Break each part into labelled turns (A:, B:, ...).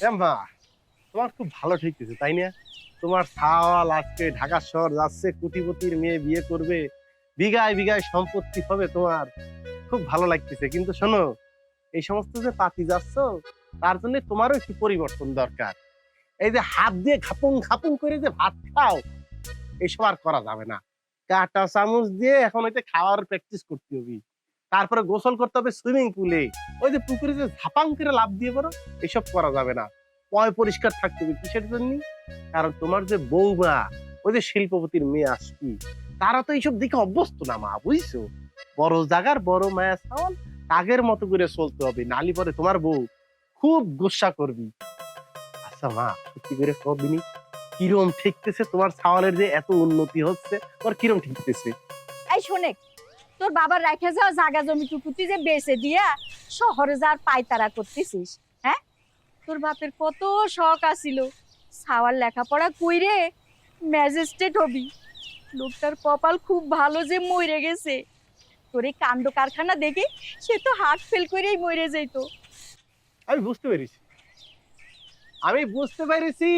A: মা তোমার খুব ভালো ঠেকতেছে তাই না? তোমার সাওয়াল আজকে ঢাকা শহর যাচ্ছে, কোটিপতির মেয়ে বিয়ে করবে, বিঘায় বিঘায় সম্পত্তি হবে তোমার। খুব ভালো লাগতেছে, কিন্তু শোনো, এই সমস্ত যে পাতি যাচ্ছ, তার জন্য তোমারও একটু পরিবর্তন দরকার। এই যে হাত দিয়ে খাপুং খাপুং করে যে ভাত খাও এইসব আর করা যাবে না। কাটা চামচ দিয়ে এখন ওইটা খাওয়ার প্র্যাকটিস করতে হবে। তারপরে গোসল করতে হবে সুইমিং পুলে। ওই যে পুকুরে যে ঝাপাং করে লাভ দিয়ে পড়ো এসব করা যাবে না। পয় পরিষ্কার থাকতে হবে কিসের জন্য? কারণ তোমার যে বৌমা, ওই যে শিল্পপতির মেয়ে আসবি তারা তো এইসব দিকে অভ্যস্ত না মা, বুঝছ? বড় জাগার বড় মায়া চাওয়াল তাগের মতো করে চলতে হবে, নালি পরে তোমার বউ খুব গুসা করবি। আচ্ছা মা, সত্যি করে কবিনি কিরম ঠেকতেছে তোমার সাওয়ালের যে এত উন্নতি হচ্ছে তোমার কিরম ঠেকতেছে?
B: এই শোনে তোর বাবার রাখে যাওয়া জাগা জমি টুকুতি যে বেচে দিয়া শহরে যাওয়ার পায়তারা করতেছিস হ্যাঁ? তোর বাপের কত শখ আছিল। সাওয়ার লেখাপড়া কইরে ম্যাজিস্ট্রেট হবি। লোকটার কপাল খুব ভালো যে মরে গেছে। তোর এই কাণ্ড কারখানা দেখে সে তো হার্ট ফেল করেই মরে যেত
A: আমি বুঝতে পেরেছি। আমি বুঝতে পেরেছি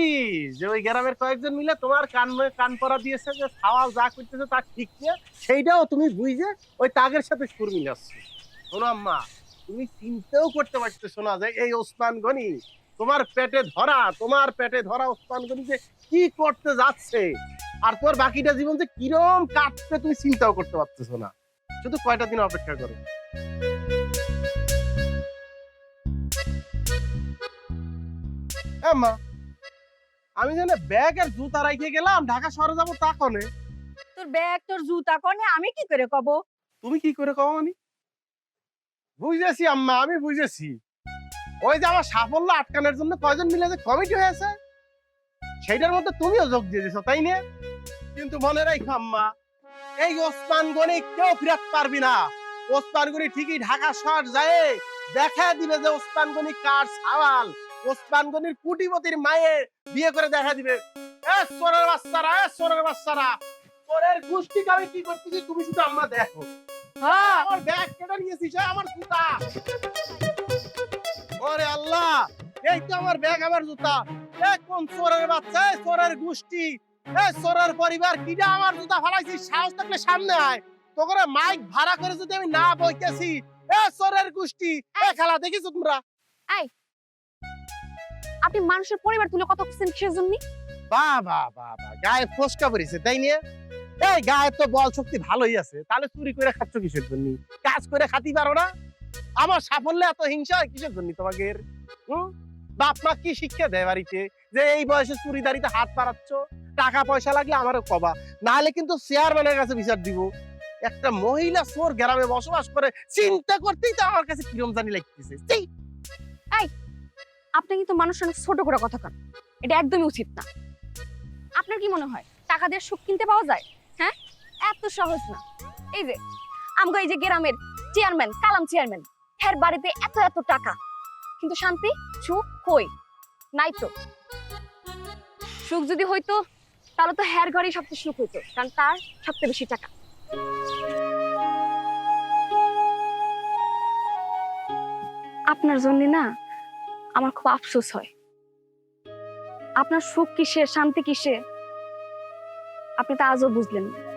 A: যে ওই গ্রামের কয়েকজন মিলে তোমার কান কান পরা দিয়েছে যে সাওয়াল যা করতেছে তা ঠিক না। সেইটাও তুমি বুঝে ওই তাগের সাথে সুর মিলাচ্ছ শোনো আম্মা, তুমি চিন্তাও করতে পারতেছো না যে এই ওসমান গনি, তোমার পেটে ধরা, তোমার পেটে ধরা ওসমান গনি যে কি করতে যাচ্ছে? আর তোমার বাকিটা জীবন যে কিরম কাটতে তুমি চিন্তাও করতে পারতেছো না। শুধু কয়টা দিন অপেক্ষা করো। আম্মা আমি যেন ব্যাগ আর জুতা রাখে গেলাম ঢাকা শহরে যাব তা কনে?
B: তোর ব্যাগ তোর জুতা কনে আমি কি করে কব?
A: তুমি কি করে কও আমি বুঝেছি আম্মা আমি বুঝেছি। ওই যে আমার সাফল্য আটকানোর জন্য কয়জন মিলে যে কমিটি হয়েছে? সেইটার মধ্যে তুমিও যোগ দিয়ে দিছো তাই না? কিন্তু মনে রাখো আম্মা এই ওসমান গনি কেউ ফিরাতে পারবি না। ওসমান গনি ঠিকই ঢাকা শহর যায় দেখা দিবে যে ওসমান গনি কার সাওয়াল। ওসমান গনির কুটিপতির মায়ে বিয়ে করে দেখা দিবে। এ সোরের বাচ্চারা, এ সোরের বাচ্চারা, সোরের আমি কি করতেছি তুমি শুধু আম্মা দেখো। হ্যাঁ আমার ব্যাগ কেটে নিয়েছিস আমার জুতা। ওরে আল্লাহ, এই তো আমার ব্যাগ, আমার জুতা। এ কোন চোরের বাচ্চা, এ গোষ্ঠী, এ চোরের পরিবার আমার জুতা ফালাইছিস সাহস থাকলে সামনে আয়। তো করে মাইক ভাড়া করে যদি আমি না বইতেছি, এ চোরের গোষ্ঠী, এ খেলা দেখিছো তোমরা?
B: আপনি মানুষের পরিবার তুলে কত খুঁজছেন কিসের জন্য?
A: বাহ বাহ বাহ বাহ গায়ে ফসকা পড়েছে তাই নিয়ে? এই গায়ে তো বল শক্তি ভালোই আছে তাহলে চুরি করে খাচ্ছ কিসের জন্য? কাজ করে খাতি পারো না? আমার সাফল্যে এত হিংসা হয় কিসের জন্য তোমাকে? হুম? বাপ মা কি শিক্ষা দেয় বাড়িতে যে এই বয়সে চুরিদারিতে হাত পাড়াচ্ছ টাকা পয়সা লাগলে আমারও কবা নাহলে কিন্তু চেয়ারম্যানের কাছে বিচার দিব। একটা মহিলা চোর গ্রামে বসবাস করে চিন্তা করতেই তো আমার কাছে কিরম জানি লাগতেছে ছি!
B: আপনি কিন্তু মানুষ অনেক ছোট করে কথা কন। এটা একদমই উচিত না। আপনার কি মনে হয়, টাকা দিয়ে সুখ কিনতে পাওয়া যায়? হ্যাঁ? এত সহজ না। এই যে, আমগো এই যে গ্রামের চেয়ারম্যান কালাম চেয়ারম্যান হ্যার বাড়িতে এত এত টাকা। কিন্তু শান্তি, সুখ কই? নাই তো। সুখ যদি হইতো, তাহলে তো হ্যার ঘরেই সবচেয়ে সুখ হইতো, কারণ তার সবচেয়ে বেশি টাকা। আপনার জন্য না আমার খুব আফসোস হয়। আপনার সুখ কিসে শান্তি কিসে আপনি তা আজও বুঝলেন না।